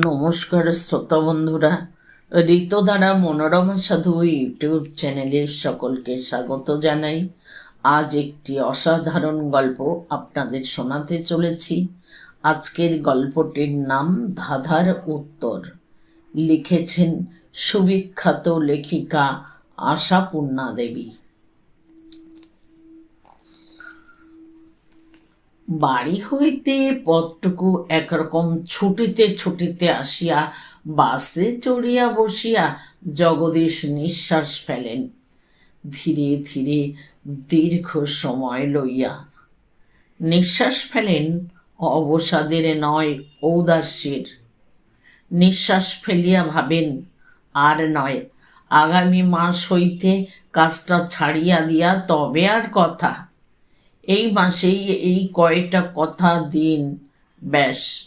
নমস্কার শ্রোতা বন্ধুরা। ঋতু দ্বারা মনোরমা সাধু ইউটিউব চ্যানেলে সকলকে স্বাগত জানাই। আজ একটি অসাধারণ গল্প আপনাদের শোনাতে চলেছি। আজকের গল্পটির নাম ধাঁধার উত্তর। লিখেছেন সুবিখ্যাত লেখিকা আশাপূর্ণা দেবী। বাড়ি হইতে পথটুকু একরকম ছুটিতে ছুটিতে আসিয়া বাসে চড়িয়া বসিয়া জগদীশ নিঃশ্বাস ফেলেন। ধীরে ধীরে দীর্ঘ সময় লইয়া। নিঃশ্বাস ফেলেন অবসাদের নয় ঔদাস্যের। নিঃশ্বাস ফেলিয়া ভাবেন, আর নয়, আগামী মাস হইতে কাজটা ছাড়িয়া দিয়া তবে আর কথা। এই মাসেই এই কয়টা কথা দিন। ব্যাস,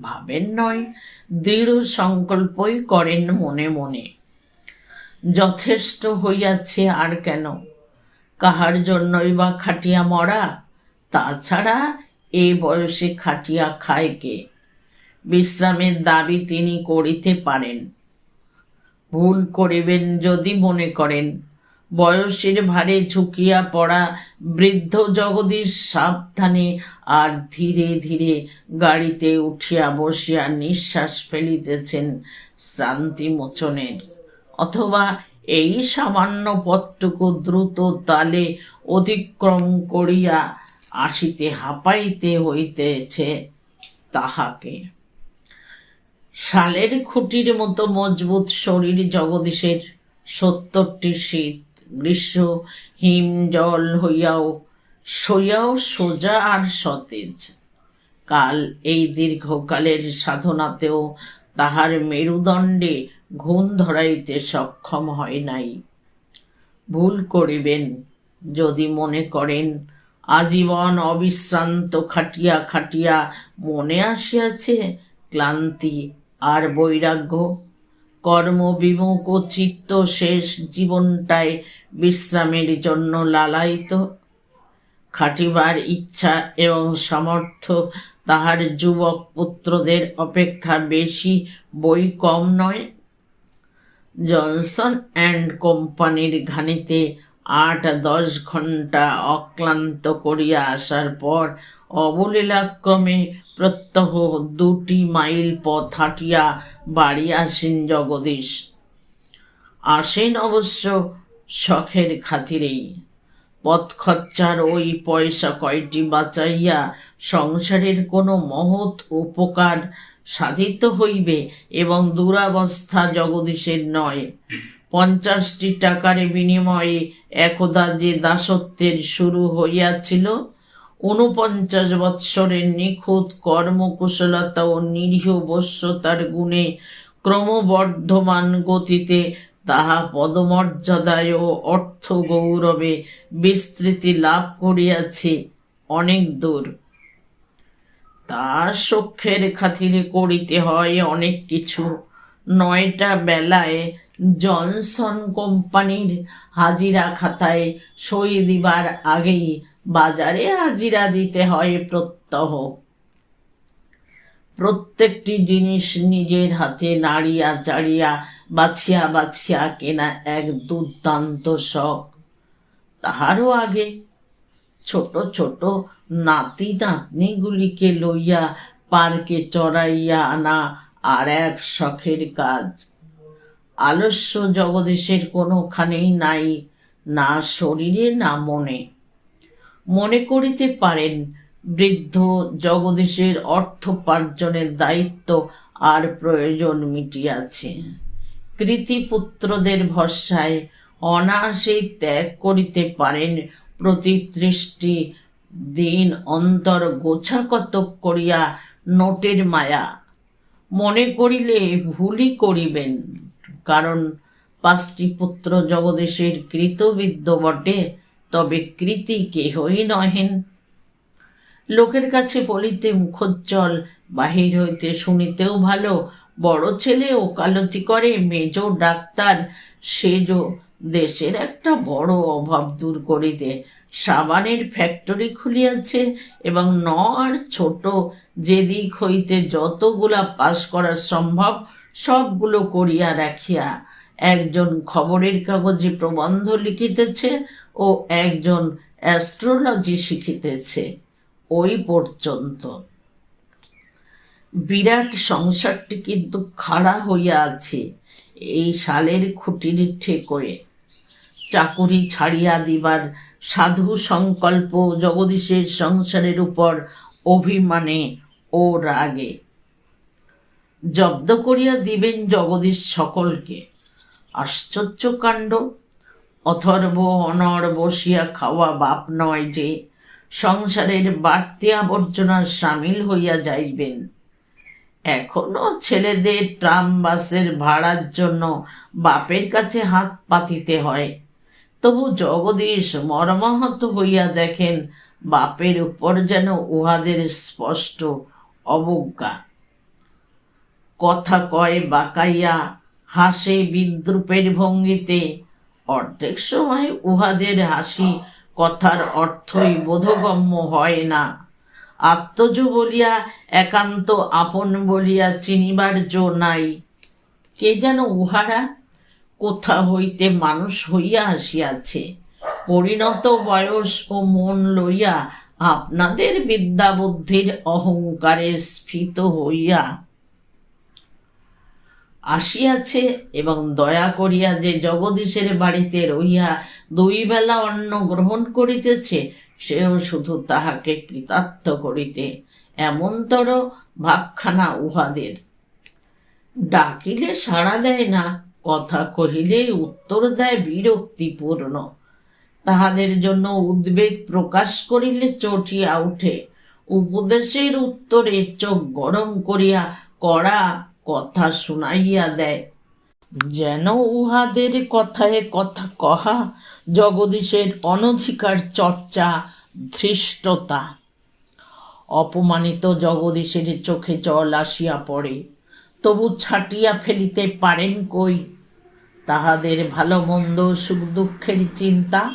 ভাবেন নয়, দৃঢ় সংকল্পই করেন মনে মনে। যথেষ্ট হইয়াছে আর কেন? কাহার জন্যই বা খাটিয়া মরা? তাছাড়া এই বয়সে খাটিয়া খায় কে? বিশ্রামের দাবি তিনি করিতে পারেন। ভুল করিবেন যদি মনে করেন। বয়সের ভারে ঝুঁকিয়া পড়া বৃদ্ধ জগদীশ সাবধানে আর ধীরে ধীরে গাড়িতে উঠিয়া বসিয়া নিঃশ্বাস ফেলিতেছেন শ্রান্তি মোচনের অথবা এই সামান্য পথটুকু দ্রুত তালে অতিক্রম করিয়া আসিতে হাঁপাইতে হইতেছে তাহাকে। শালের খুঁটির মতো মজবুত শরীর জগদীশের সত্তরটি শীত গ্রীষ্ম হিম, জল হইয়াও, সইয়াও সোজা আর সতেজ। কাল এই দীর্ঘকালের সাধনাতেও তাহার মেরুদণ্ডে ঘুণ ধরাইতে সক্ষম হয় নাই। ভুল করিবেন, যদি মনে করেন, আজীবন অবিশ্রান্ত খাটিয়া খাটিয়া মনে আসিয়াছে ক্লান্তি আর বৈরাগ্য। কর্মবিমুখ চিত্ত শেষ জীবনটায় বিশ্রামের জন্য লালায়িত। খাটিবার ইচ্ছা এবং সামর্থ্য তাহার যুবক পুত্রদের অপেক্ষা বেশি বই কম নয়। জনসন অ্যান্ড কোম্পানির ঘানিতে আট দশ ঘণ্টা অক্লান্ত করিয়া আসার পর অবলীলাক্রমে প্রত্যহ দুটি মাইল পথ হাঁটিয়া বাড়ি আসেন জগদীশ। আসেন অবশ্য শখের খাতিরেই। পথ খরচার ওই পয়সা কয়টি বাঁচাইয়া সংসারের কোনো মহৎ উপকার সাধিত হইবে এবং দুরাবস্থা জগদীশের নয়। পঞ্চাশটি টাকার বিনিময়ে একদা যে দাসত্বের শুরু হইয়াছিল ঊনপঞ্চাশ বৎসরের নিখুঁত কর্মকুশলতা ও নিরীহ বশ্যতার গুণে ক্রমবর্ধমান গতিতে তাহা পদমর্যাদায় ও অর্থ গৌরবে বিস্তৃতি লাভ করিয়াছে অনেক দূর। তা সক্ষের খাতিরে করিতে হয় অনেক কিছু। নয়টা বেলায় জনসন কোম্পানির হাজিরা খাতায় সই দিবার আগেই বাজারে হাজিরা দিতে হয় প্রত্যহ। প্রত্যেকটি জিনিস নিজের হাতে নাড়িয়া চাড়িয়া, বাছিয়া বাছিয়া কেনা এক দুর্দান্ত শখ। তাহারও আগে ছোট ছোট নাতি নাতনিগুলিকে লইয়া পার্কে চড়াইয়া আনা আর এক শখের কাজ। আলস্য জগদীশের কোনোখানেই নাই, না শরীরে, না মনে। মনে করিতে পারেন, বৃদ্ধ জগদীশের অর্থোপার্জনের দায়িত্ব আর প্রয়োজন মিটিয়াছে। কৃতিপুত্রদের ভরসায় অনায়াসেই ত্যাগ করিতে পারেন, প্রতিতৃষ্টি দিন অন্তর গোছাকতক করিয়া নোটের মায়া। মনে করিলে ভুলই করিবেন, কারণ পাঁচটি পুত্র জগদীশের কৃতবিদ্য বটে। তবে কৃতি কেহই নহেন। লোকের কাছে বলিতে মুখোজ্জ্বল, বাহির হইতে শুনিতেও ভালো, বড় ছেলে ওকালতি করে মেজ ডাক্তার সেজ দেশের একটা বড় অভাব দূর করিতে সাবানের ফ্যাক্টরি খুলিয়াছে এবং ন আর ছোট যেদিক হইতে যতগুলা পাশ করা সম্ভব সবগুলো করিয়া রাখিয়া, একজন খবরের কাগজে প্রবন্ধ লিখিতেছে ও একজন অ্যাস্ট্রোলজি শিখিতেছে, ওই পর্যন্ত। বিরাট সংসারটি কিন্তু খাড়া হইয়া আছে, এই সালের খুঁটির ঠেকয়ে। চাকুরি ছাড়িয়া দিবার সাধু সংকল্প জগদীশের সংসারের উপর অভিমানে ও রাগে। জব্দ করিয়া দিবেন জগদীশ সকলকে। আশ্চর্য কাণ্ড অথর্ব অনর বসিয়া খাওয়া বাপ নয় যে, সংসারের বাড়তি আবর্জনা সামিল হইয়া যাইবেন। এখনও ছেলেদের ট্রাম বাসের ভাড়ার জন্য বাপের কাছে হাত পাতিতে হয়। তবু জগদীশ মর্মাহত হইয়া দেখেন, বাপের উপর যেন উহাদের স্পষ্ট অবজ্ঞা। কথা কয় বাকাইয়া, হাসে বিদ্রুপের ভঙ্গিতে অর্ধেক সময় উহাদের হাসি কথার অর্থই বোধগম্য হয় না। আত্মজ বলিয়া, একান্ত আপন বলিয়া চিনিবার জো নাই। কে যেন উহারা কোথা হইতে মানুষ হইয়া আসিয়াছে। পরিণত বয়স ও মন লইয়া আপনাদের বিদ্যাবুদ্ধির অহংকারে স্ফীত হইয়া আসিয়াছে এবং দয়া করিয়া যে জগদীশের বাড়িতে রহিয়া দুই বেলা অন্ন গ্রহণ করিতেছে, সেও শুধু তাহাকে কৃতার্থ করিতে। এমনতর ভাবখানা উহাদের। ডাকিলে সাড়া দেয় না, কথা কহিলে উত্তর দেয় বিরক্তিপূর্ণ। তাহাদের জন্য উদ্বেগ প্রকাশ করিলে চটিয়া উঠে উপদেশের উত্তরে চোখ গরম করিয়া কড়া কথা শুনাইয়া দেয়। যেন উহাদের কথায় কথা কহা জগদীশের অনধিকার চর্চা ধৃষ্টতা। অপমানিত জগদীশের চোখে জল আসিয়া পড়ে, তবু ছাটিয়া ফেলিতে পারেন কই? তাহাদের ভালো মন্দ সুখ দুঃখের চিন্তা,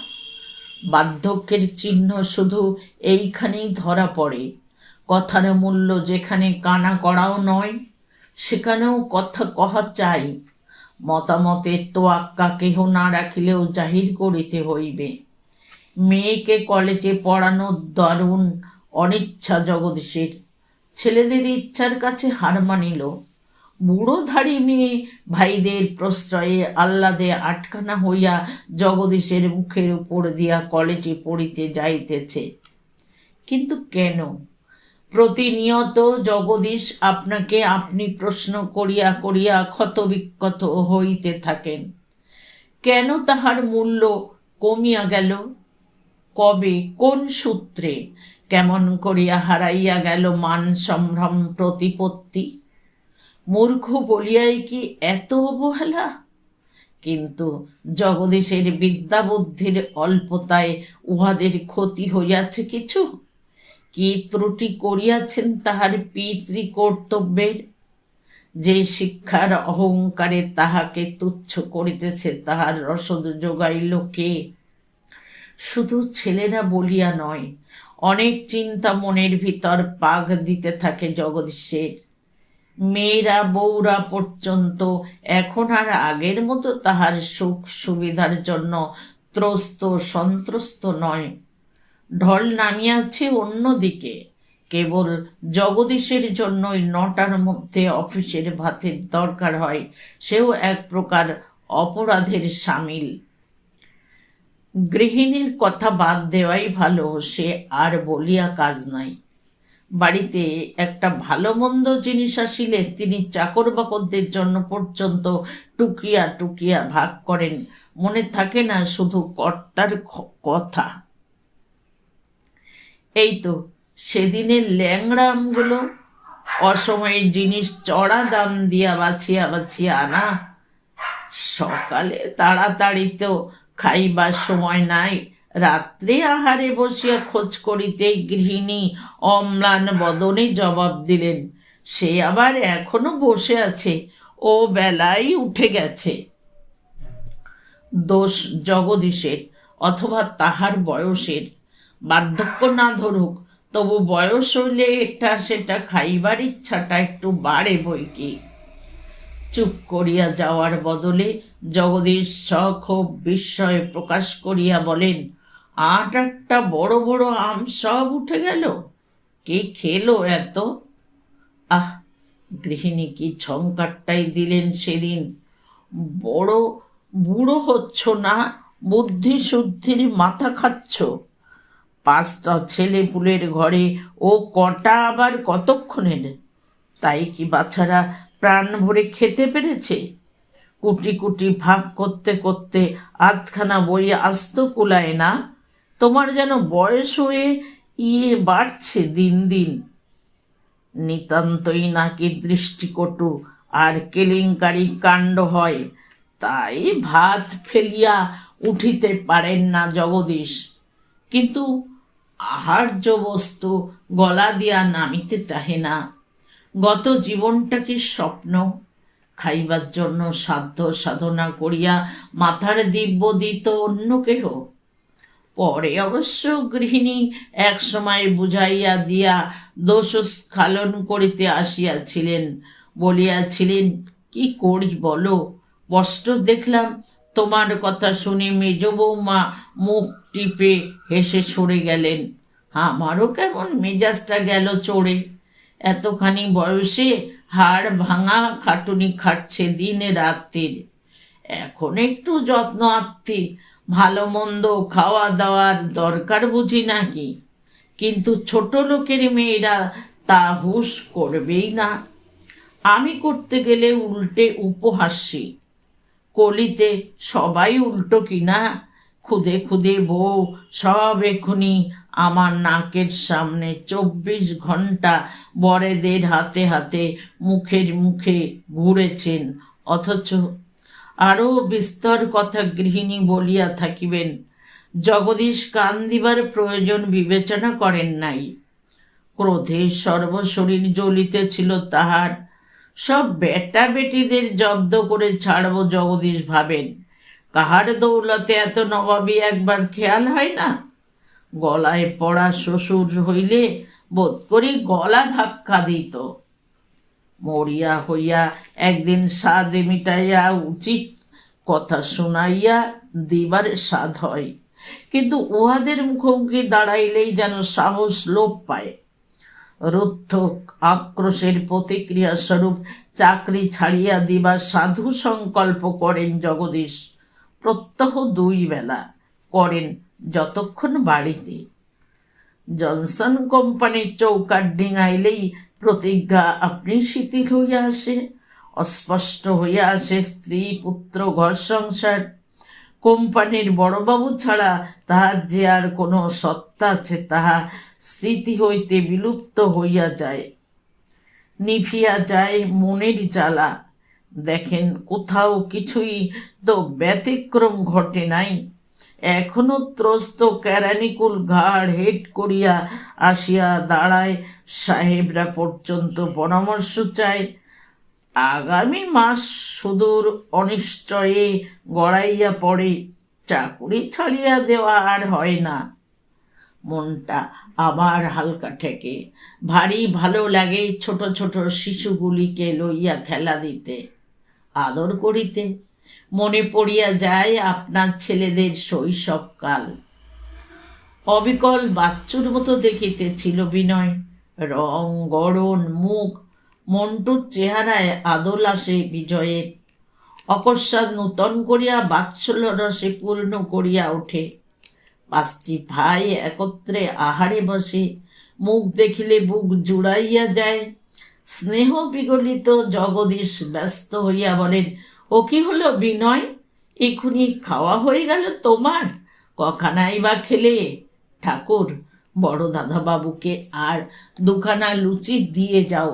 বার্ধক্যের চিহ্ন শুধু এইখানেই ধরা পড়ে। কথার মূল্য যেখানে কানা করাও নয় সেখানেও কথা কহা চাই। মতামতের তোয়াক্কা কেহ না রাখিলেও জাহির করিতে হইবে। মেয়েকে কলেজে পড়ানো দারুণ অনিচ্ছা জগদীশের। ছেলেদের ইচ্ছার কাছে হার মানিল। বুড়োধারী মেয়ে ভাইদের প্রশ্রয়ে আহ্লাদে আটকানা হইয়া জগদীশের মুখের উপর দিয়া কলেজে পড়িতে যাইতেছে। কিন্তু কেন? প্রতিনিয়ত জগদীশ আপনাকে আপনি প্রশ্ন করিয়া করিয়া ক্ষতবিক্ষত হইতে থাকেন। কেন তাহার মূল্য কমিয়া গেল? কবে? কোন সূত্রে? কেমন করিয়া হারাইয়া গেল মান সম্ভ্রম প্রতিপত্তি? মূর্খ বলিয়াই কি এত অবহেলা? কিন্তু জগদীশের বিদ্যাবুদ্ধির অল্পতায় উহাদের ক্ষতি হইয়াছে কিছু? কি ত্রুটি করিয়াছেন তাহার পিতৃ কর্তব্যের যে শিক্ষার অহংকারে তাহাকে তুচ্ছ করিতেছে, তাহার রসদ যোগাইল কে? শুধু ছেলেরা বলিয়া নয়, অনেক চিন্তা মনের ভিতর পাগ দিতে থাকে জগদীশের। মেয়েরা, বউরা পর্যন্ত এখন আর আগের মতো তাহার সুখ সুবিধার জন্য ত্রস্ত সন্ত্রস্ত নয়। ঢল নামিয়াছে অন্যদিকে। কেবল জগদীশের জন্যই নটার মধ্যে অফিসের ভাতের দরকার হয়, সেও এক প্রকার অপরাধের সামিল। গৃহিণীর কথা বাদ দেওয়াই ভালো, সে আর বলিয়া কাজ নাই। বাড়িতে একটা ভালো মন্দ জিনিস আসিলে তিনি চাকর বাকরদের জন্য পর্যন্ত টুকিয়া টুকিয়া ভাগ করেন। মনে থাকে না শুধু কর্তার কথা। এই তো সেদিনের ল্যাংড়া আমগুলো অসময়ের জিনিস চড়া দাম দিয়া বাছিয়া বাছিয়া আনা। সকালে তাড়াতাড়ি তো খাইবার সময় নাই, রাত্রে আহারে বসিয়া খোঁজ করিতেই গৃহিণী অম্লান বদনে জবাব দিলেন, সে আবার এখনও বসে আছে, ও বেলাই উঠে গেছে। দোষ জগদীশের অথবা তাহার বয়সের বার্ধক্য না ধরুক, তবু বয়স হইলে এটা সেটা খাইবার ইচ্ছাটা একটু বাড়ে বই কি। চুপ করিয়া যাওয়ার বদলে জগদীশ সক্ষোভ বিস্ময় প্রকাশ করিয়া বলেন, আট আটটা বড় বড় আম সব উঠে গেল? কে খেলো এত? আহ, গৃহিণী কি ছংকারটাই দিলেন সেদিন। বড় বুড়ো হচ্ছ না, বুদ্ধি শুদ্ধির মাথা খাচ্ছ। পাঁচটা ছেলে পুলের ঘরে, ও কটা আবার কতক্ষণের? তাই কি বাছারা প্রাণ ভরে খেতে পেরেছে? কুটি কুটি ভাগ করতে করতে আধখানা বই আস্ত কুলায় না? তোমার যেন বয়স হয়ে ইয়ে বাড়ছে দিন দিন। নিতান্তই নাকি দৃষ্টিকটু আর কেলেঙ্কারি কাণ্ড হয়। তাই ভাত ফেলিয়া উঠিতে পারেন না জগদীশ। কিন্তু আহার্য বস্তু গলা দিয়া নামিতে চাহে না। গত জীবনটা কি স্বপ্ন? খাইবার জন্য সাধ্য সাধনা করিয়া মাথার দিব্য দিত অন্য কেহ? পরে অবশ্য গৃহিণী এক সময় বুঝাইয়া দিয়া দোষ স্খালন করিতে আসিয়াছিলেন। বলিয়াছিলেন, কি করি বলো? স্পষ্ট দেখলাম, তোমার কথা শুনে মেজ বৌমা মুখ টিপে হেসে সরে গেলেন। আমারও কেমন মেজাজটা গেল চড়ে। এতখানি বয়সে হাড় ভাঙা খাটুনি খাটছে দিনে রাত্রির। এখন একটু যত্ন আত্মি, ভালো মন্দ খাওয়া দাওয়ার দরকার বুঝি নাকি? কিন্তু ছোট লোকের মেয়েরা তা হুশ করবেই না। আমি করতে গেলে উল্টে উপহাসী। কলিতে সবাই উল্টো কিনা খুদে খুদে বউ, সব এখুনি আমার নাকের সামনে। চব্বিশ ঘণ্টা বরেদের হাতে হাতে মুখের মুখে ঘুরেছেন, অথচ আরও বিস্তর কথা গৃহিণী বলিয়া থাকিবেন, জগদীশ কান দিবার প্রয়োজন বিবেচনা করেন নাই। ক্রোধে সর্বশরীর জ্বলিতেছিল তাহার। সব বেটা বেটিদের জব্দ করে ছাড়ব জগদীশ ভাবেন। কাহার দৌলতে এত নবাবী একবার খেয়াল হয় না? গলায় পড়া শ্বশুর হইলে বোধ করি গলা ধাক্কা দিত। মরিয়া হইয়া একদিন স্বাদ মিটাইয়া উচিত কথা শুনাইয়া দিবার স্বাদ হয়। কিন্তু উহাদের মুখোমুখি দাঁড়াইলেই যেন সাহস লোপ পায়। রুদ্ধ আক্রোশের প্রতিক্রিয়া স্বরূপ চাকরি ছাড়িয়া দিবার সাধু সংকল্প করেন জগদীশ। প্রত্যহ দুই বেলা করেন যতক্ষণ বাড়িতে। জনসন কোম্পানির চৌকাট ডিঙাইলেই প্রতিজ্ঞা আপনি শিথিল হইয়া আসে, অস্পষ্ট হইয়া আসে স্ত্রী, পুত্র, ঘর, সংসার। কোম্পানির বড়বাবু ছাড়া তাহার যে আর কোনো সত্তা আছে তাহা স্মৃতি হইতে বিলুপ্ত হইয়া যায়। নিভিয়া যায় মনের জ্বালা দেখেন, কোথাও কিছুই তো ব্যতিক্রম ঘটে নাই। এখনও ত্রস্ত কেরানিকুল ঘাড় হেট করিয়া আসিয়া দাঁড়ায়। সাহেবরা পর্যন্ত পরামর্শ চায়, আগামী মাস সুদূর অনিশ্চয়ে গড়াইয়া পড়ে, চাকুরি ছাড়িয়া দেওয়া আর হয় না। মনটা আবার হালকা ঠেকে, ভারী ভালো লাগে ছোট ছোট শিশুগুলিকে লইয়া খেলা দিতে। আদর করিতে। মনে পড়িয়া যায় আপনার ছেলেদের শৈশবকাল। অবিকল বাচ্চুর মতো দেখিতেছিল বিনয়। রং, গড়ন, মুখ, মন্টুর চেহারায় আদল আসে বিজয়ের। অকস্মাৎ নূতন করিয়া বাৎসল্য রসে পূর্ণ করিয়া ওঠে। পাঁচটি ভাই একত্রে আহারে বসে। মুখ দেখিলে বুক জুড়াইয়া যায়। স্নেহ বিগলিত জগদীশ ব্যস্ত হইয়া বলেন, ও কি হলো বিনয়? এখুনি খাওয়া হয়ে গেল তোমার? কখানাই বা খেলে? ঠাকুর, বড় দাদা বাবুকে আর দুখানা লুচি দিয়ে যাও,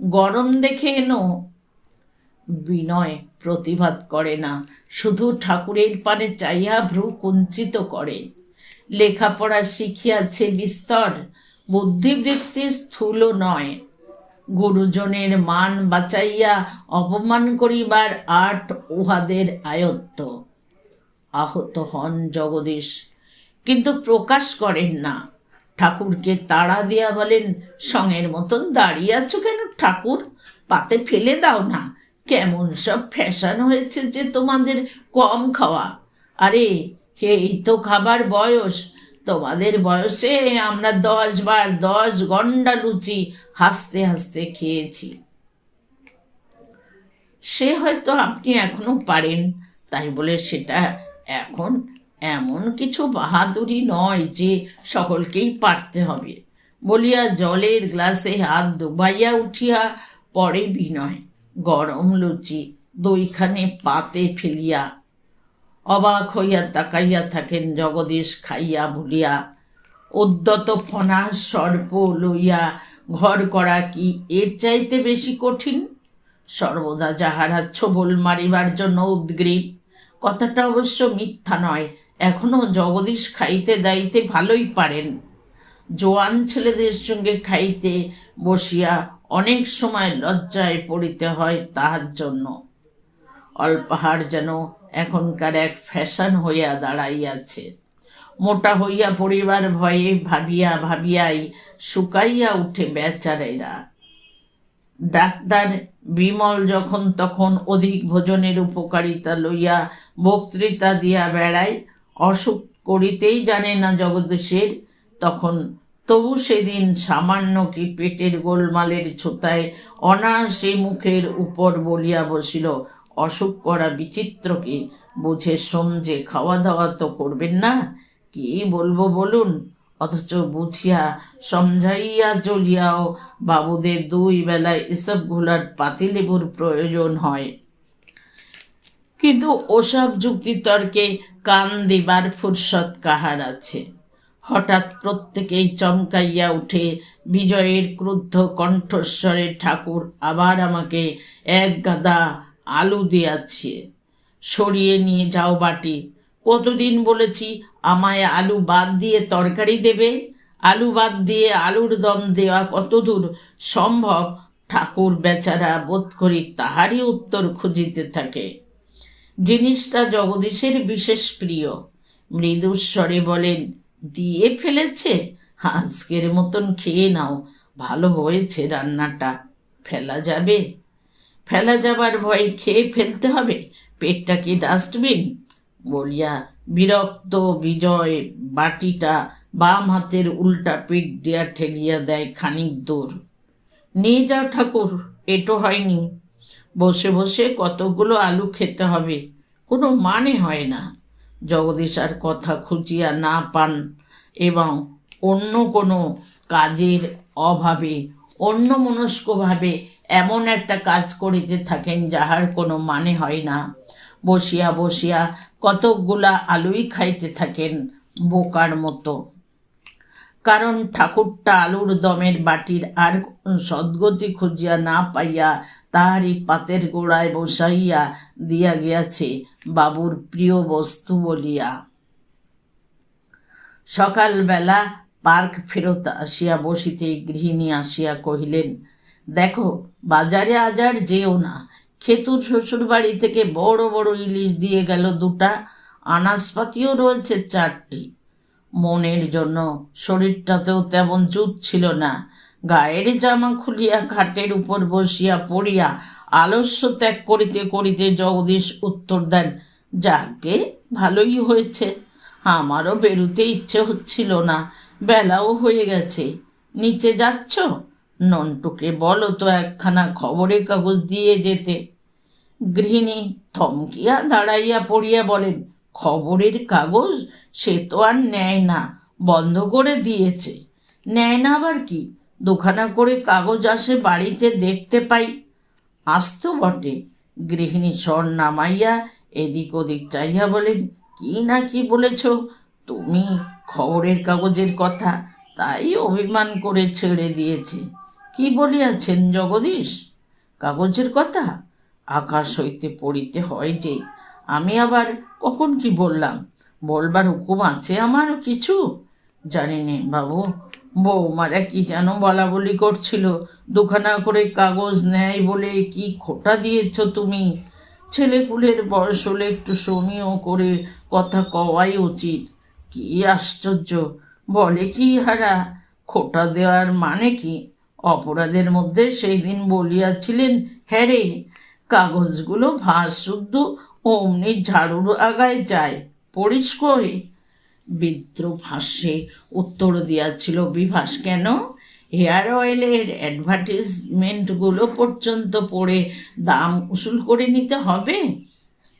গরম দেখে এনো। বিনয় প্রতিবাদ করে না, শুধু ঠাকুরের পানে চাইয়া ভ্রু কুঞ্চিত করে। লেখাপড়া শিখিয়াছে বিস্তর, বুদ্ধিবৃত্তি স্থূল নয়। গুরুজনের মান বাঁচাইয়া অপমান করিবার আট উহাদের আয়ত্ত। আহত হন জগদীশ। কিন্তু প্রকাশ করেন না। ঠাকুরকে তাড়া দিয়া বলেন, সঙ্গের মতন দাঁড়িয়ে আছো কেন ঠাকুর? পাতে ফেলে দাও না। কেমন সব ফ্যাশন হয়েছে যে তোমাদের কম খাওয়া। আরে, এই তো খাবার বয়স। তোমাদের বয়সে আমরা দশ বার দশ গন্ডা লুচি হাসতে হাসতে খেয়েছি। সে হয়তো আপনি এখনও পারেন, তাই বলে সেটা এখন এমন কিছু বাহাদুরি নয় যে সকলকেই পারতে হবে। বলিয়া জলের গ্লাসে হাত ডুবাইয়া উঠিয়া পরে বিনয় গরম লুচি দইখানে পাতে ফেলিয়া অবাক হইয়া তাকাইয়া থাকেন জগদীশ খাইয়া ভুলিয়া উদ্যত ফনা সর্প লইয়া ঘর করা কি এর চাইতে বেশি কঠিন? সর্বদা যাহারা ছোবল মারিবার জন্য উদ্গ্রীব। কথাটা অবশ্য মিথ্যা নয় এখনও জগদীশ খাইতে দাইতে ভালোই পারেন। জোয়ান ছেলেদের সঙ্গে খাইতে বসিয়া অনেক সময় লজ্জায় পড়িতে হয় তাহার জন্য। অল্পাহার যেন এখনকার এক ফ্যাশন হইয়া দাঁড়াইয়াছে। মোটা হইয়া পড়িবার ভয়ে ভাবিয়া ভাবিয়াই শুকাইয়া উঠে বেচারেরা ডাক্তার বিমল যখন তখন অধিক ভোজনের উপকারিতা লইয়া বক্তৃতা দিয়া বেড়ায়, অসুখ করিতেই জানে না জগদীশের, তখন তবু সেদিন সামান্য কি পেটের গোলমালের ছোতায় অনায়াসে মুখের উপর বলিয়া বসিল অসুখ করা বিচিত্রকে বুঝে সমঝে খাওয়া দাওয়া তো করবেন না। কি বলব বলুন? অথচ বুঝিয়া, সমঝাইয়া চলিয়াও বাবুদের দুই বেলায় এসবগুলার পাতিলেবুর প্রয়োজন হয়। কিন্তু ওসব যুক্তিতর্কে কান দিবার ফুরসত কাহার আছে? হঠাৎ প্রত্যেকেই চমকাইয়া উঠে, বিজয়ের ক্রুদ্ধ কণ্ঠস্বরে ঠাকুর আবার আমাকে এক গাদা আলু দিয়াছে সরিয়ে নিয়ে যাও বাটি। কতদিন বলেছি আমায় আলু বাদ দিয়ে তরকারি দেবে? আলু বাদ দিয়ে আলুর দম দেওয়া কতদূর সম্ভব? ঠাকুর বেচারা বোধ করি তাহারই উত্তর খুঁজিতে থাকে। জিনিসটা জগদীশের বিশেষ প্রিয়। মৃদুস্বরে বলেন, দিয়ে ফেলেছে? আজকের মতন খেয়ে নাও। ভালো হয়েছে রান্নাটা। ফেলা যাবে? ফেলা যাবার ভয়ে খেয়ে ফেলতে হবে। পেটটা কি ডাস্টবিন? বলিয়া বিরক্ত বিজয় বাটিটা বাম হাতের উল্টা পিঠ দিয়া ঠেলিয়া দেয় খানিক দূর। নিয়ে যাও ঠাকুর, এটো হয়নি। বসে বসে কতগুলো আলু খেতে হবে, কোনো মানে হয় না জগদীশ আর কথা খুঁজিয়া না পান এবং অন্য কোনো কাজের অভাবে অন্য মনস্কভাবে এমন একটা কাজ করিতে থাকেন যাহার কোনো মানে হয় না। বসিয়া বসিয়া কতকগুলা আলুই খাইতে থাকেন বোকার মতো। কারণ ঠাকুরটা আলুর দমের বাটির আর সদ্গতি খুঁজিয়া না পাইয়া তাহারই পাতের গোড়ায় বসাইয়া দিয়া গিয়াছে বাবুর প্রিয় বস্তু বলিয়া। সকালবেলা পার্ক ফেরত আসিয়া বসিতেই গৃহিণী আসিয়া কহিলেন দেখো, বাজারে আজার যেও না। খেতুর শ্বশুর বাড়ি থেকে বড় বড় ইলিশ দিয়ে গেল দুটা আনাসপাতিও রয়েছে চারটি। মনের জন্য শরীরটাতেও তেমন জুত ছিল না। গায়ের জামা খুলিয়া খাটের উপর বসিয়া পড়িয়া আলস্য ত্যাগ করিতে করিতে জগদীশ উত্তর দেন, যাকে ভালোই হয়েছে, আমারও বেরুতে ইচ্ছে হচ্ছিল না। বেলাও হয়ে গেছে। নিচে যাচ্ছ? নন্টুকে, বলো তো একখানা খবরের কাগজ দিয়ে যেতে। গৃহিণী থমকিয়া দাঁড়াইয়া পড়িয়া বলেন, খবরের কাগজ সে তো আর নেয় না, বন্ধ করে দিয়েছে। নেয় না আবার কি? দুখানা করে কাগজ আসে বাড়িতে দেখতে পাই। আসতো বটে। গৃহিণী স্বর নামাইয়া এদিক ওদিক চাইয়া বলেন, কি না কি বলেছ? তুমি খবরের কাগজের কথা, তাই অভিমান করে ছেড়ে দিয়েছে। কি বলিয়াছেন জগদীশ? কাগজের কথা? আকাশ হইতে পড়িতে হয় যে, আমি আবার কখন কি বললাম? বলবার হুকুম আছে আমার কিছু? জানি নে বাবু, বৌমারা কি যেন বলা বলি করছিল, দুখানা করে কাগজ নেয় বলে কি খোটা দিয়েছ তুমি? ছেলে পুলের বয়স হলে একটু সমীয় করে কথা কওয়াই উচিত। কি আশ্চর্য, বলে কি হারা? খোটা দেওয়ার মানে কি? অপরাধের মধ্যে সেই দিন বলিয়াছিলেন হ্যাঁ রে, কাগজগুলো ভাস শুদ্ধ, অমনি ঝাড়ুর আগায় যায়, পড়িস কই? বিদ্রুপ হাস্যে উত্তর দিয়াছিল, বিভাস কেন? হেয়ার অয়েলের অ্যাডভার্টিজমেন্টগুলো পর্যন্ত পড়ে দাম উসুল করে নিতে হবে?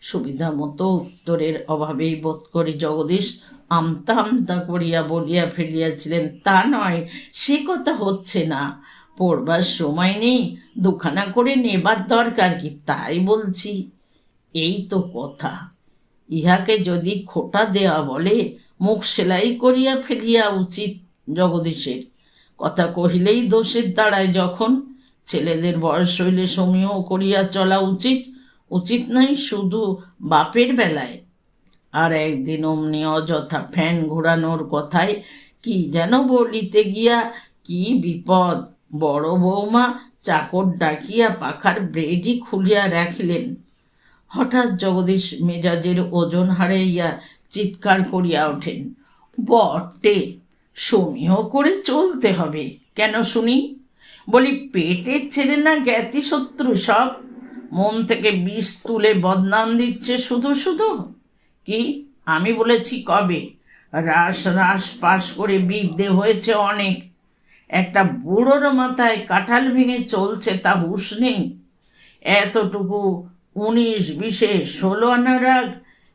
সুবিধা মতো উত্তরের অভাবেই বোধ করি জগদীশ আমতা আমতা করিয়া বলিয়া ফেলিয়াছিলেন, তা নয়, সে কথা হচ্ছে না। পড়বার সময় নেই, দুখানা করে নেবার দরকার কি, তাই বলছি। এই তো কথা। ইহাকে যদি খোটা দেওয়া বলে, মুখ সেলাই করিয়া ফেলিয়া উচিত জগদীশের। কথা কহিলেই দোষের দাঁড়ায় যখন ছেলেদের বয়স হইলে সমীহ করিয়া চলা উচিত উচিত নাই শুধু বাপের বেলায়। আর একদিন অমনি অযথা ফ্যান ঘোরানোর কথায় কি যেন বলিতে গিয়া, কি বিপদ। বড় বৌমা চাকর ডাকিয়া পাখার ব্রেডই খুলিয়া রাখিলেন। হঠাৎ জগদীশ মেজাজের ওজন হারাইয়া চিৎকার করিয়া ওঠেন, বটে সমীহ করে চলতে হবে, কেন শুনি? বলি, পেটের ছেলে না জ্ঞাতি শত্রু সব? মন থেকে বিষ তুলে বদনাম দিচ্ছে শুধু শুধু? কি? আমি বলেছি কবে? রাস রাস পাশ করে বিদ্যে হয়েছে অনেক। একটা বুড়োর মাথায় কাঁঠাল ভেঙে চলছে তা হুঁশ নেই। এতটুকু উনিশ, বিশে, ষোলো আনা রাগ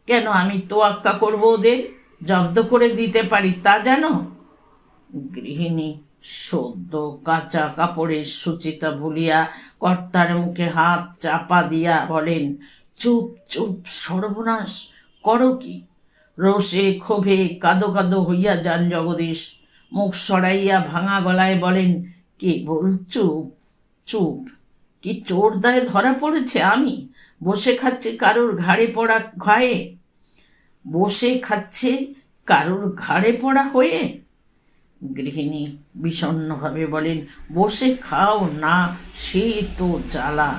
কেন আমি তোয়াক্কা করব ওদের? জব্দ করে দিতে পারি তা জানো? গৃহিণী সদ্য কাঁচা কাপড়ের সুচিতা ভুলিয়া কর্তার মুখে হাত চাপা দিয়া বলেন, চুপ চুপ, সর্বনাশ। করো কি? রোষে, ক্ষোভে কাদো কাদো হইয়া যান জগদীশ। মুখ সরাইয়া ভাঙা গলায় বলেন, কে বল চুপ চুপ। কি চোর দায়ে ধরা পড়েছে আমি? বসে খাচ্ছি কারোর ঘাড়ে পড়া ঘায়ে? বসে খাচ্ছে কারোর ঘাড়ে পড়া হয়ে? গৃহিণী বিষণ্ণভাবে বলেন, বসে খাও না, সে তো জ্বালা।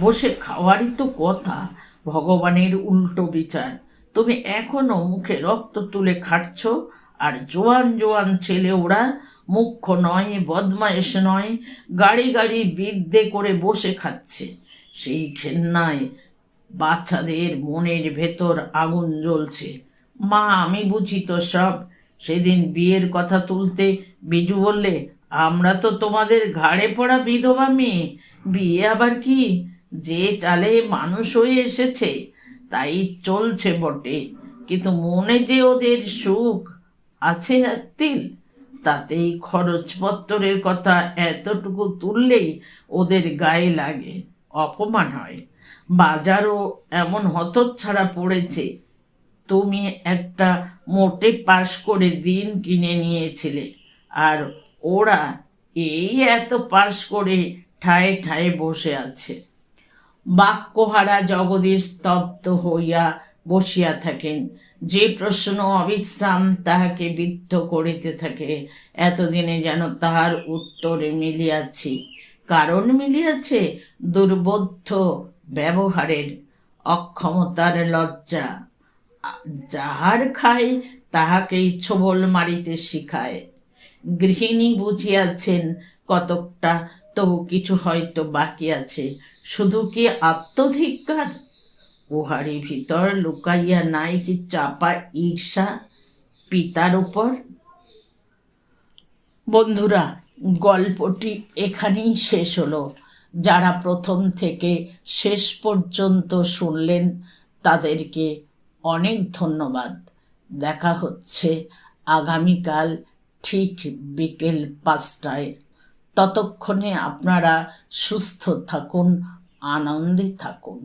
বসে খাওয়ারই তো কথা, ভগবানের উল্টো বিচার। তুমি এখনও মুখে রক্ত তুলে খাটছ, আর জোয়ান জোয়ান ছেলে ওরা মুখ্য নয়, বদমায়েশ নয়, গাড়ি গাড়ি বিদ্যে করে বসে খাচ্ছে। সেই ঘেন্নায় বাচ্চাদের মনের ভেতর আগুন জ্বলছে। মা, আমি বুঝি তো সব। সেদিন বিয়ের কথা তুলতে বিজু বললে, আমরা তো তোমাদের ঘাড়ে পড়া বিধবা মেয়ে, বিয়ে আবার কি? যে চালে মানুষ হয়ে এসেছে তাই চলছে বটে। কিন্তু মনে যে ওদের সুখ আছে এক তিল তাতেই খরচপত্তরের কথা এতটুকু তুললেই ওদের গায়ে লাগে অপমান হয়। বাজারও এমন হতচ্ছাড়া পড়েছে, তুমি একটা মোটে পাশ করে দিন কিনে নিয়েছিলে, আর ওরা এই এত পাশ করে ঠায়ে ঠায়ে বসে আছে। বাক্যহারা জগদীশ স্তব্ধ হইয়া বসিয়া থাকেন। যে প্রশ্ন অবিশ্রাম তাহাকে বিদ্ধ করিতে থাকে, এতদিনে যেন তাহার উত্তরে মিলিয়াছি। কারণ মিলিয়াছে দুর্বোধ্য ব্যবহারের অক্ষমতার লজ্জা। যাহার খায় তাহাকেই ছোবল মারিতে শিখায়। গৃহিণী বুঝিয়াছেন কতকটা, তবু কিছু হয়তো বাকি আছে। শুধু কি আত্মধিক্কার উহারি ভিতর লুকাইয়া নাই কি চাপা ঈর্ষা পিতার উপর? বন্ধুরা, গল্পটি এখানেই শেষ হলো। যারা প্রথম থেকে শেষ পর্যন্ত শুনলেন, তাদেরকে অনেক ধন্যবাদ। দেখা হচ্ছে আগামীকাল ঠিক বিকেল পাঁচটায়। ততক্ষণে আপনারা সুস্থ থাকুন আনন্দে থাকুন।